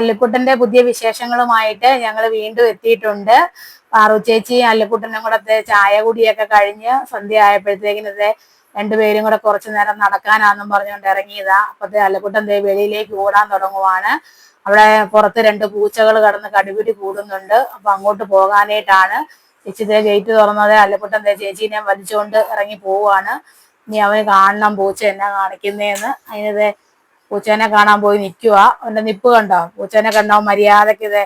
അല്ലിക്കുട്ടന്റെ പുതിയ വിശേഷങ്ങളുമായിട്ട് ഞങ്ങൾ വീണ്ടും എത്തിയിട്ടുണ്ട്. പാറു ചേച്ചി അല്ലിക്കുട്ടനും കൂടെ ചായ കുടിയൊക്കെ കഴിഞ്ഞ് സന്ധ്യ ആയപ്പോഴത്തേക്കിനത് രണ്ടുപേരും കൂടെ കുറച്ചു നേരം നടക്കാനാന്നും പറഞ്ഞുകൊണ്ട് ഇറങ്ങിയതാ. അപ്പത്തെ അല്ലിക്കുട്ടൻ ദേ വെളിയിലേക്ക് ഓടാൻ തുടങ്ങുവാണ്. അവിടെ പുറത്ത് രണ്ട് പൂച്ചകൾ കടന്ന് കടുപിടി കൂടുന്നുണ്ട്. അപ്പൊ അങ്ങോട്ട് പോകാനായിട്ടാണ്. ചേച്ചി ദേ ഗേറ്റ് തുറന്നത് അല്ലിക്കുട്ടൻ ദേ ചേച്ചീനെ വലിച്ചുകൊണ്ട് ഇറങ്ങി പോവാണ്. ഇനി അവന് കാണണം പൂച്ച എന്നാ കാണിക്കുന്നേന്ന്. അതിനത് പൂച്ചേനെ കാണാൻ പോയി നിൽക്കുക അവന്റെ നിപ്പ് കണ്ടോ? പൂച്ചേനെ കണ്ടോ? മര്യാദയ്ക്ക് ഇത്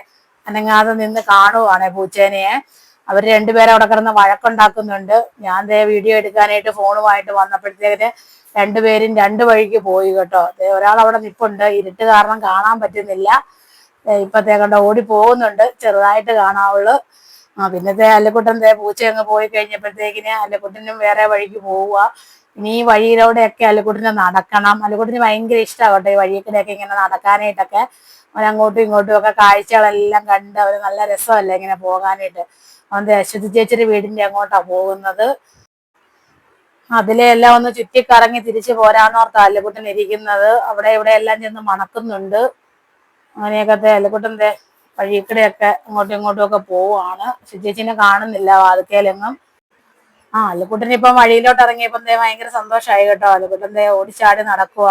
അനങ്ങാതെ നിന്ന് കാണുവാണ് പൂച്ചേനയെ അവർ രണ്ടുപേരും അവിടെ കിടന്ന് വഴക്കുണ്ടാക്കുന്നുണ്ട്. ഞാൻ ദേ വീഡിയോ എടുക്കാനായിട്ട് ഫോണുമായിട്ട് വന്നപ്പോഴത്തേക്കിന് രണ്ടുപേരും രണ്ട് വഴിക്ക് പോയി കേട്ടോ. ഒരാൾ അവിടെ നിപ്പുണ്ട്. ഇരുട്ട് കാരണം കാണാൻ പറ്റുന്നില്ല. ഇപ്പത്തേ കണ്ടോ ഓടി പോകുന്നുണ്ട്. ചെറുതായിട്ട് കാണാവുള്ളൂ. ആ പിന്നത്തെ അല്ലക്കുട്ടൻ ദേ പൂച്ച അങ്ങ് പോയി കഴിഞ്ഞപ്പോഴത്തേക്കിന് അല്ലക്കുട്ടനും വേറെ വഴിക്ക് പോവുക ഇനി ഈ വഴിയിലൂടെയൊക്കെ അല്ലുകുട്ടിനെ നടക്കണം. അല്ലുകുട്ടിന് ഭയങ്കര ഇഷ്ടമാകട്ടെ ഈ വഴിയൊക്കെ ഇങ്ങനെ നടക്കാനായിട്ടൊക്കെ. അവൻ അങ്ങോട്ടും ഇങ്ങോട്ടും ഒക്കെ കാഴ്ചകളെല്ലാം കണ്ട് അവർ നല്ല രസമല്ലേ ഇങ്ങനെ പോകാനായിട്ട്. അവന്റെ അശ്വതി ചേച്ചിയുടെ വീടിന്റെ അങ്ങോട്ടാണ് പോകുന്നത്. അതിലെ എല്ലാം ഒന്ന് ചുറ്റിക്കറങ്ങി തിരിച്ചു പോരാന്നോർത്ത അല്ലുകുട്ടൻ ഇരിക്കുന്നത്. അവിടെ ഇവിടെ എല്ലാം ചെന്ന് മണക്കുന്നുണ്ട്. അങ്ങനെയൊക്കെ അല്ലുകുട്ടന്റെ വഴിക്കടെയൊക്കെ അങ്ങോട്ടും ഇങ്ങോട്ടും ഒക്കെ പോവാണ് ചേച്ചിനെ കാണുന്നില്ല വാതുക്കേലെങ്ങും ആ അല്ലുക്കുട്ടൻ ഇപ്പൊ വഴിയിലോട്ട് ഇറങ്ങിയപ്പോ എന്തേ ഭയങ്കര സന്തോഷമായി കേട്ടോ. അല്ലുക്കുട്ടൻ എന്തേ ഓടിച്ചാടി നടക്കുക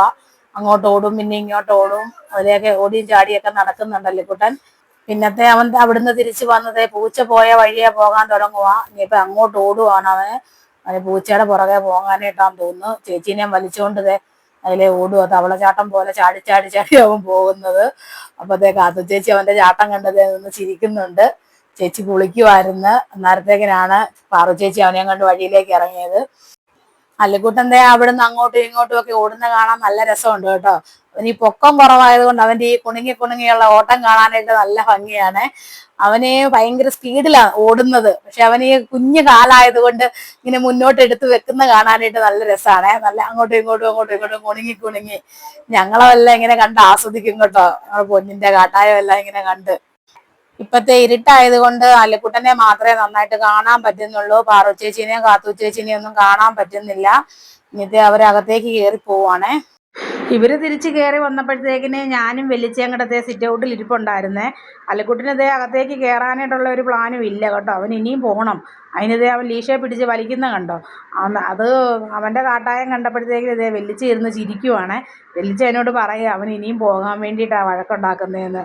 അങ്ങോട്ട് ഓടും പിന്നെ ഇങ്ങോട്ട് ഓടും. അതിലേക്ക് ഓടിയും ചാടിയൊക്കെ നടക്കുന്നുണ്ട് അല്ലുക്കുട്ടൻ. പിന്നത്തെ അവൻ അവിടുന്ന് തിരിച്ചു വന്നത് പൂച്ച പോയ വഴിയെ പോകാൻ തുടങ്ങുക ഇനിയിപ്പൊ അങ്ങോട്ട് ഓടുവാണ് അവന് അവന് പൂച്ചയുടെ പുറകെ പോകാനായിട്ടാന്ന് തോന്നുന്നു. ചേച്ചീനെ വലിച്ചുകൊണ്ട് ദേ അതിലെ ഓടുക തവളച്ചാട്ടം പോലെ ചാടി ചാടി ചാടി അവൻ പോകുന്നത്. അപ്പത്തേക്ക് കാത്തു ചേച്ചി അവന്റെ ചാട്ടം കണ്ടത് നിന്ന് ചിരിക്കുന്നുണ്ട്. ചേച്ചി കുളിക്കുമായിരുന്നു അന്നേരത്തേക്കിനാണ് പാറു ചേച്ചി അവനെ കണ്ട് വഴിയിലേക്ക് ഇറങ്ങിയത്. അല്ലിക്കുട്ടന്റെ അവിടുന്ന് അങ്ങോട്ടും ഇങ്ങോട്ടും ഒക്കെ ഓടുന്ന കാണാൻ നല്ല രസമുണ്ട് കേട്ടോ. അവന് ഈ പൊക്കം കുറവായത് കൊണ്ട് അവന്റെ ഈ കുണുങ്ങി കുണുങ്ങിയുള്ള ഓട്ടം കാണാനായിട്ട് നല്ല ഭംഗിയാണ്. അവന് ഭയങ്കര സ്പീഡിലാണ് ഓടുന്നത്. പക്ഷെ അവന് ഈ കുഞ്ഞു കാലായത് കൊണ്ട് ഇങ്ങനെ മുന്നോട്ട് എടുത്ത് വെക്കുന്ന കാണാനായിട്ട് നല്ല രസമാണ്. നല്ല അങ്ങോട്ടും ഇങ്ങോട്ടും അങ്ങോട്ടും ഇങ്ങോട്ടും കുണുങ്ങി കുണുങ്ങി. ഞങ്ങളെല്ലാം ഇങ്ങനെ കണ്ട് ആസ്വദിക്കും കേട്ടോ. പൊന്നിന്റെ കാട്ടായം എല്ലാം ഇങ്ങനെ കണ്ട്. ഇപ്പത്തെ ഇരുട്ടായത് കൊണ്ട് അല്ലക്കുട്ടനെ മാത്രമേ നന്നായിട്ട് കാണാൻ പറ്റുന്നുള്ളൂ. പാറു ചേച്ചിനെയും കാത്തു ചേച്ചിനെയും ഒന്നും കാണാൻ പറ്റുന്നില്ല. ഇത് അവരകത്തേക്ക് കയറി പോവാണേ. ഇവർ തിരിച്ചു കയറി വന്നപ്പോഴത്തേക്കിന് ഞാനും വെല്ലിച്ചേങ്കടത്തെ സിറ്റ് ഔട്ടിൽ ഇരിപ്പുണ്ടായിരുന്നേ. അല്ലിക്കുട്ടിനിതേ അകത്തേക്ക് കയറാനായിട്ടുള്ള ഒരു പ്ലാനും ഇല്ല കേട്ടോ. അവൻ ഇനിയും പോകണം അതിനിതേ അവൻ ലീഷയെ പിടിച്ച് വലിക്കുന്ന കണ്ടോ? അത് അവന്റെ കാട്ടായം കണ്ടപ്പോഴത്തേക്കിന് ഇതേ വെല്ലിച്ച ഇരുന്ന് ചിരിക്കുവാണേ. വെല്ലിച്ച എന്നോട് പറയുക അവൻ ഇനിയും പോകാൻ വേണ്ടിയിട്ടാണ് വഴക്കുണ്ടാക്കുന്നതെന്ന്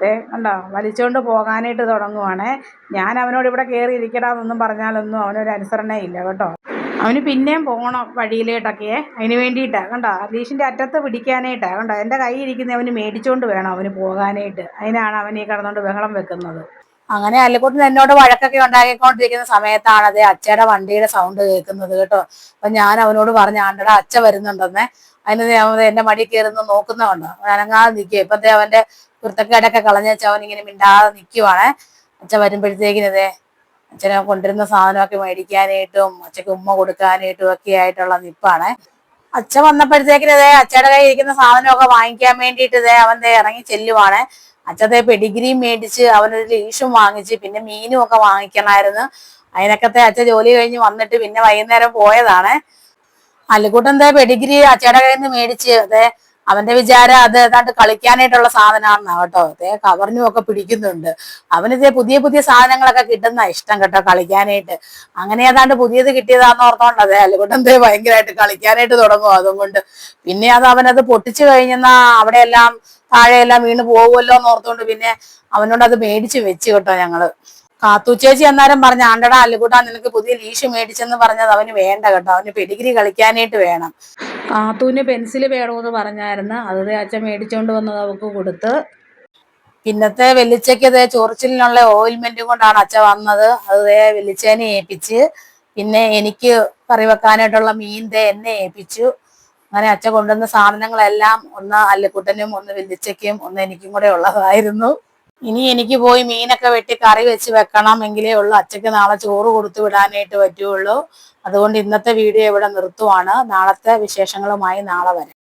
ദേ കണ്ടോ? വലിച്ചുകൊണ്ട് പോകാനായിട്ട് തുടങ്ങുവാണേ. ഞാൻ അവനോട് ഇവിടെ കയറി ഇരിക്കടാന്നൊന്നും പറഞ്ഞാലൊന്നും അവനൊരു അനുസരണേ ഇല്ല കേട്ടോ. അവന് പിന്നെയും പോകണം വഴിയിലേട്ടൊക്കെ. അതിന് വേണ്ടിയിട്ടാണ് കണ്ടോ? അലീഷിന്റെ അറ്റത്ത് പിടിക്കാനായിട്ടാണ് കണ്ടോ? എന്റെ കൈ ഇരിക്കുന്ന അവന് മേടിച്ചുകൊണ്ട് വേണം അവന് പോകാനായിട്ട്. അതിനാണ് അവൻ ഈ കിടന്നുകൊണ്ട് ബഹളം വെക്കുന്നത്. അങ്ങനെ അല്ലിക്കുട്ടൻ എന്നോട് വഴക്കൊക്കെ ഉണ്ടാക്കിക്കൊണ്ടിരിക്കുന്ന സമയത്താണ് അതേ അച്ഛയുടെ വണ്ടിയുടെ സൗണ്ട് കേൾക്കുന്നത് കേട്ടോ. അപ്പൊ ഞാൻ അവനോട് പറഞ്ഞു ആണ്ടട അച്ഛ വരുന്നുണ്ടെന്നേ. അതിന് എന്റെ മടി കയറുന്ന നോക്കുന്നതുണ്ടോ അവൻ അനങ്ങാതെ നിൽക്കുക ഇപ്പത്തെ അവന്റെ കുർത്തക്കേടൊക്കെ കളഞ്ഞേച്ച് അവൻ ഇങ്ങനെ മിണ്ടാതെ നിൽക്കുവാണ് അച്ഛൻ വരുമ്പോഴത്തേക്കിനതേ അച്ഛനെ കൊണ്ടിരുന്ന സാധനമൊക്കെ മേടിക്കാനായിട്ടും അച്ഛക്ക് ഉമ്മ കൊടുക്കാനായിട്ടും ഒക്കെ ആയിട്ടുള്ള നിപ്പാണ്. അച്ഛൻ വന്നപ്പോഴത്തേക്കിനതേ അച്ഛയുടെ കയ്യിൽ ഇരിക്കുന്ന സാധനമൊക്കെ വാങ്ങിക്കാൻ വേണ്ടിയിട്ട് ഇതേ അവൻ ഇറങ്ങി ചെല്ലുവാണ്. അച്ഛത്തെ പെഡിഗ്രി മേടിച്ച് അവനൊരു ലീഷും വാങ്ങിച്ച് പിന്നെ മീനും ഒക്കെ വാങ്ങിക്കണമായിരുന്നു അതിനൊക്കത്തെ അച്ഛൻ ജോലി കഴിഞ്ഞ് വന്നിട്ട് പിന്നെ വൈകുന്നേരം പോയതാണ്. അല്ലുകൂട്ടന്റെ പെഡിഗ്രി അച്ഛയുടെ കയ്യിൽ നിന്ന് മേടിച്ച് അതെ അവന്റെ വിചാരം അത് ഏതാണ്ട് കളിക്കാനായിട്ടുള്ള സാധനമാണെന്നാ കേട്ടോ. അതേ കവറിനും ഒക്കെ പിടിക്കുന്നുണ്ട്. അവനിതേ പുതിയ പുതിയ സാധനങ്ങളൊക്കെ കിട്ടുന്ന ഇഷ്ടം കേട്ടോ കളിക്കാനായിട്ട്. അങ്ങനെ ഏതാണ്ട് പുതിയത് കിട്ടിയതാന്ന് ഓർത്തോണ്ട് അതെ അല്ലുകൊണ്ടെന്തേ ഭയങ്കരമായിട്ട് കളിക്കാനായിട്ട് തുടങ്ങും അതും കൊണ്ട്. പിന്നെ അത് അവനത് പൊട്ടിച്ചു കഴിഞ്ഞെന്നാ അവിടെയെല്ലാം താഴെയെല്ലാം വീണ് പോകുമല്ലോ എന്ന് ഓർത്തുകൊണ്ട് പിന്നെ അവനോട് അത് മേടിച്ച് വെച്ച് കേട്ടോ ഞങ്ങൾ. കാത്തു ചേച്ചി അന്നേരം പറഞ്ഞ ആണ്ടടാ അല്ലുകൂട്ടാ നിനക്ക് പുതിയ ലീഷ് മേടിച്ചെന്ന് പറഞ്ഞത് അവന് വേണ്ട കേട്ടോ അവന് പെഡിഗ്രി കളിക്കാനായിട്ട് വേണം. കാത്തൂന് പെൻസിൽ വേണമെന്ന് പറഞ്ഞായിരുന്നു. അത് അച്ഛൻ മേടിച്ചോണ്ട് വന്നത് അവക്ക് കൊടുത്ത്. പിന്നത്തെ വെല്ലിച്ചയ്ക്ക് അതേ ചൊറിച്ചിലിനുള്ള ഓയിൽമെന്റും കൊണ്ടാണ് അച്ഛൻ വന്നത്. അത് വെല്ലിച്ചേനെ ഏൽപ്പിച്ച്. പിന്നെ എനിക്ക് കറി വെക്കാനായിട്ടുള്ള മീൻ തേ എന്നെ ഏൽപ്പിച്ചു. അങ്ങനെ അച്ഛൻ കൊണ്ടുവന്ന സാധനങ്ങളെല്ലാം ഒന്ന് അല്ലിക്കുട്ടനും ഒന്ന് വെല്ലിച്ചയ്ക്കും ഒന്ന് എനിക്കും കൂടെ ഉള്ളതായിരുന്നു. ഇനി എനിക്ക് പോയി മീനൊക്കെ വെട്ടി കറി വെച്ച് വെക്കണം എങ്കിലേ ഉള്ളൂ. അച്ഛക്ക് നാളെ ചോറ് കൊടുത്തു വിടാനായിട്ട് പറ്റുള്ളൂ. അതുകൊണ്ട് ഇന്നത്തെ വീഡിയോ ഇവിടെ നിർത്തുവാണ്. നാളത്തെ വിശേഷങ്ങളുമായി നാളെ വരാം.